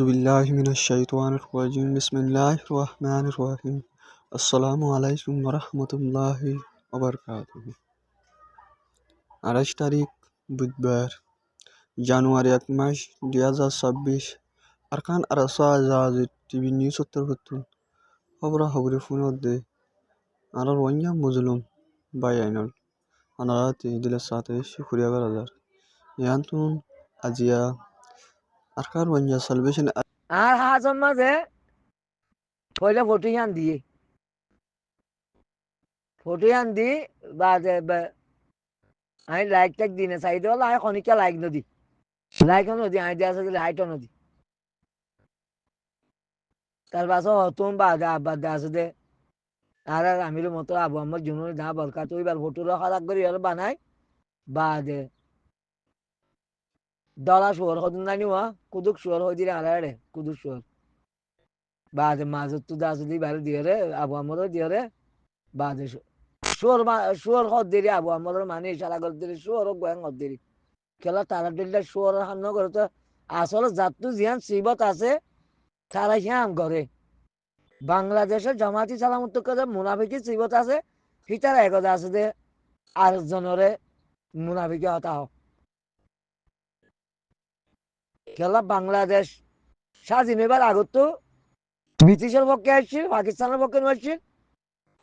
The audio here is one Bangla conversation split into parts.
أعوذ بالله من الشيطان الرجيم بسم الله الرحمن الرحيم السلام عليكم ورحمة الله وبركاته আঠাশ তারিখ বুধবার জানুয়ারি এক মাস দুই হাজার ছাব্বিশ আরকান আরসা জাহাজের টিভি নিউজ উত্তর করতুন খবরা খবরে ফোনত দে আর ওয়াইয়া মজলুম বাই আইনল আনারাতে দিলের সাথে শুক্রিয়া করাদার ইয়ান্তুন আজিয়া আরকার ওয়াইয়া সালভেশন আর হাজম মাঝে পয়লা ফটো ইয়ান দিয়ে ফটো ইয়ান দি বাদে আমি লাইক টাইক দিনে চাইতে হলো আমি খনিকা লাইক নদী। লাইক নদী আমি দিয়ে আছে লাইট নদী। তার পাছত হতুম বাদে আব্বার দে আছে দে। আর আমির মতো আবু আমার জুনুর দা বরকাত ওইবার ফটো খারাপ করি হলো দলা নানি হওয়া কুদুক শুয়ার হয়ে দিলে আলারে কুদুক শুয়ার বাদে মাজত তো দি বারে দিয়ে রে আবু আমরও দিয়ে রে বাদে শুয়ার শুয়ার হদ দিলি আবু আমরও মানে ইশারা আছে তারা হিয়াম করে বাংলাদেশের জামাতি সালামত করে আছে হিতারা একদা আছে যে আরেকজনরে মুনাফিকি হতা হোক খেলা বাংলাদেশ। স্বাধীন হইবার আগত ব্রিটিশের পক্ষে আসছিল, পাকিস্তানের পক্ষে আসছিল।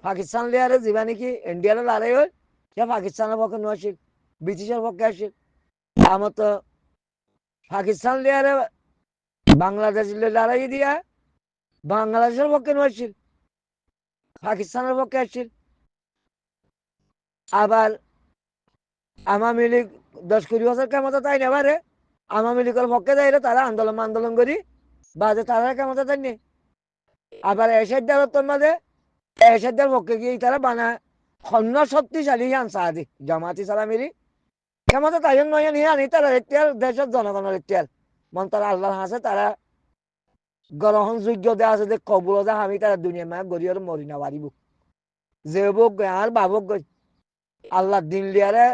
পাকিস্তান লিয়ারে যিবা নাকি ইন্ডিয়ার লড়াই হল, সে পাকিস্তানের পক্ষে আসছিল, ব্রিটিশের পক্ষে আসছিল। আমার তো পাকিস্তান লিয়ারে বাংলাদেশ লড়াই দিয়া বাংলাদেশের পক্ষে আসছিল, পাকিস্তানের পক্ষে আসছিল। আবার আওয়ামী লীগ দশ কুড়ি বছর কেমন তাই না পারে আওয়ামী লীগের পক্ষে যাইলে, তারা আন্দোলন আন্দোলন করি। বাজে তারা তাই নেই আবার এসেদার তোর মাঝে এসেদার পক্ষে গিয়ে তারা বানা, খন্ন শক্তিশালী আনসা আদি জামাতি সালামিরি কেমন তাই নয় নিয়ে আনি, তারা এতিয়ার দেশের জনগণের এতিয়ার মন তারা আল্লাহ আছে তারা গ্রহণযোগ্য দেওয়া আছে, যে কবুল দে আমি তারা দুনিয়া মায়া গরিয়র মরি না পারিব যে বোক আর বাবক আল্লাহ দিন লিয়ারে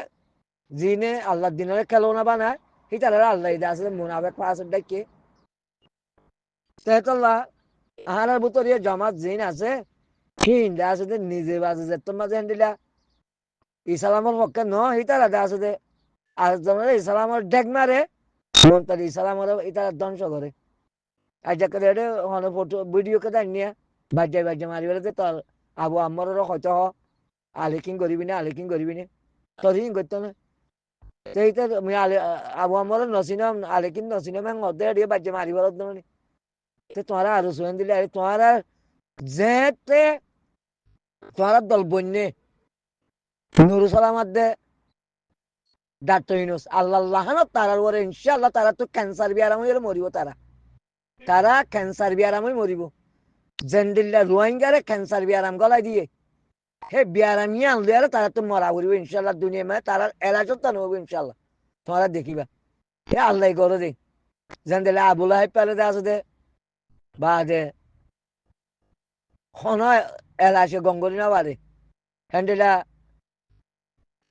জিনে আল্লাহ দিনের খেলনা বানায় হিতারা আল্লাহ ইদা আছে মুনাফেক পাঁচ ডাকে তেহতল্লাহ আহারের ভিতর জমাত জিন আছে যে নিজে বাজে যে তোমার যে দিলা ইসলামের পক্ষে ডেক মারে তার ইসলামের ইতারা ধ্বংস করে আর যাকে রে হন ফটো ভিডিও কে নিয়ে বাজ্যা বাজ্যা মারি বেড়ে তোর আবু আমার হয়তো হ আলিকিং করিবি আলিকিং করিবি না তোর হিং করতো না মানে। আল্লাহ ইনশাআল্লাহ তারা তো ক্যান্সার বিয়ারাম মরিব তারা তারা ক্যান্সার বিয়ারাম হয়ে মরিব জেন্ডিল্লা রোহিঙ্গারে ক্যান্সার বিয়ারাম গলাই দিয়ে। হে বিয়ারাম ইয়ে আনলে আর তারা তো মরা করিব ইনশাল্লাহ দুনিয়া মানে তারা এলাচত তো নেব ইনশাল্লাহ তোমরা দেখিবা হে আল্লাহ করো দে যেন দিলে আবুল হাই পেলে দে আছে দে বা দে খন এলাচে গঙ্গরি না বাদে হ্যান্ডেলা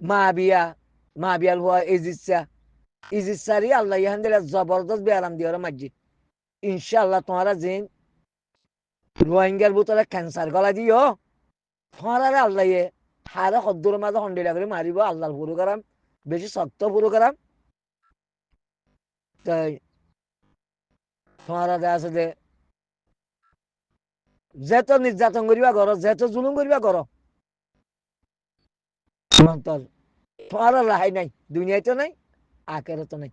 মা বিয়া মা বিয়াল হওয়া ইজিসা ইজিসারি আল্লাহ হ্যান্ডেলা জবরদস্ত বিয়ারাম দিয়ে মাঝি ইনশাল্লাহ তোমরা যেন রোহিঙ্গার বোতলে ক্যান্সার গলা দিও ফরারে আল্লাহ হারে সদ্দুর মাঝে সন্দিলা করে মারিব আল্লাহর পুরো করাম, বেশি শক্ত পুরো করাম। তাই ফরারে আছে যে, যেত নির্যাতন করিবা ঘর যেত জুলুম করিবা ঘর তোর তোমার রেহাই নাই দুনিয়ায় তো নাই আকেরও তো নাই।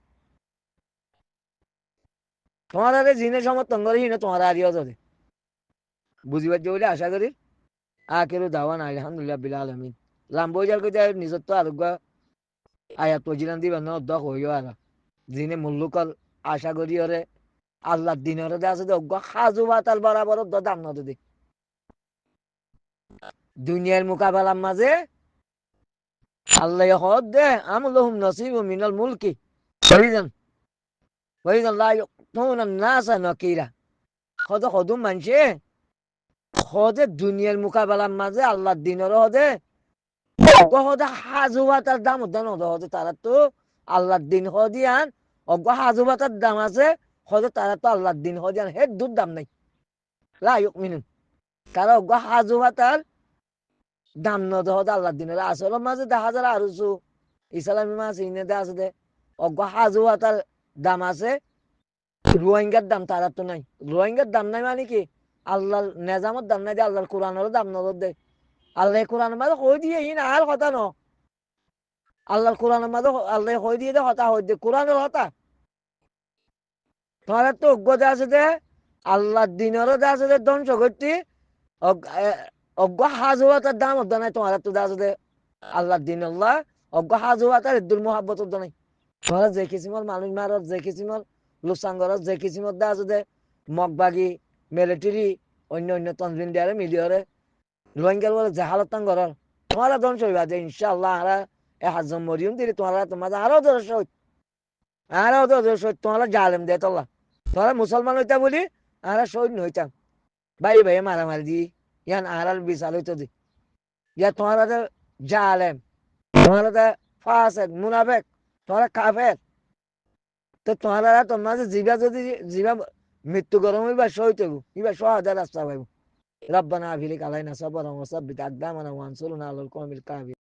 তোমার আরে জিনে সমর্থন করি না তোমার আরিও যদি। বুঝিবার যে বলে আশা করি। আখেরু দাওয়ান আলহামদুলিল্লাহ বিল আলমিন লাম্বইজার কইতে নিজত আরোগ্য আয়াত পজিলান দিবা দক হইও আর যিনি মুল্লুকর আশা করি ওরে আল্লাহ দিনরে দে আছে অজ্ঞ সাজু বাতাল বরাবর দাম ন দি দুনিয়ার মোকাবেলার মাঝে আল্লাহ হদ দে আমলহুম নসিব মিনাল মুলকি ফরিদান ফরিদান লা ইউতুনা নাসা নাকিরা খদ খদুম মানছে হদে দুনিয়ার মোকাবেলার মাঝে আল্লাহ দিনের হদে হাজু ভাতার দাম উদ্যান হদে তারা তো আল্লাহর দিন হদিয়ান অজ্ঞ হাজু ভাতার দাম আছে হয়তো তারা তো আল্লাহর দিন জান হে দুধ দাম নাই। লা মিনুন কারণ অজ্ঞ হাজু হাতার দাম ন দেহ আল্লাহর দিনের আসল মাঝে দেখা যায় আর ইসলামী মাছ ইনে দে আছে দে অজ্ঞ হাজু হাতার দাম আছে, রোহিঙ্গার দাম তারা তো নাই। রোহিঙ্গার দাম নাই মানে কি? আল্লাহর নেজামত দাম নাই দে, আল্লাহর কোরআনের দাম নজর দে। আল্লাহ কোরআনের মাঝে হয়ে দিয়ে ই না, আর কথা ন। আল্লাহর কোরআনের মাঝে আল্লাহ হয়ে দিয়ে দে, হতা হয়ে দে, কোরআনের হতা। তোমার তো অজ্ঞতা আছে দে আল্লাহর দিনেরও দে আছে দে ধ্বংস করতে অজ্ঞ হাজুয়াতার দাম অর্ধ নাই তোমার তো দে আছে দে আল্লাহর দিন আল্লাহ, অজ্ঞ হাজুয়াতার ইদ্দুল মোহাব্বত অর্ধ নাই। তোমার যে কিসিমর মানুষ মারত, যে কিসিমর লুসাঙ্গরত, যে কিসিমর দে আছে দে মগবাগি মিলিটারি অন্য অন্য তনজিম দেয়ারে মিলিয়রে রোহিঙ্গার বলে জাহালতান গরর তোমারা ধ্বংস হইবা যে ইনশাআল্লাহ আরা এ হাজম মরিয়ম দিলে, তোমারা তোমাদের আরও দরস আরও দরস তোমারা জালেম দে তোলা তোরা মুসলমান হইতা বলি, আরা সৈন্য হইতাম। ভাই ভাই, মারামারি দি, ইয়ান আরার বিশাল হইতো দি। ইয়া তোমারা জালেম, তোমারা তো ফাসেক মুনাফেক তোমরা কাফের। তো তোমরা তোমরা জিবা যদি, জিবা মৃত্যু গরম এবার সহিত হইব। এবার সহাদার রাস্তা পাইব। রাব্বানা আফিলিক আলাইনা সাবারা ওয়া সাব্বিত আকদামানা ওয়া আনসুরনা আলাল কওমিল কাফির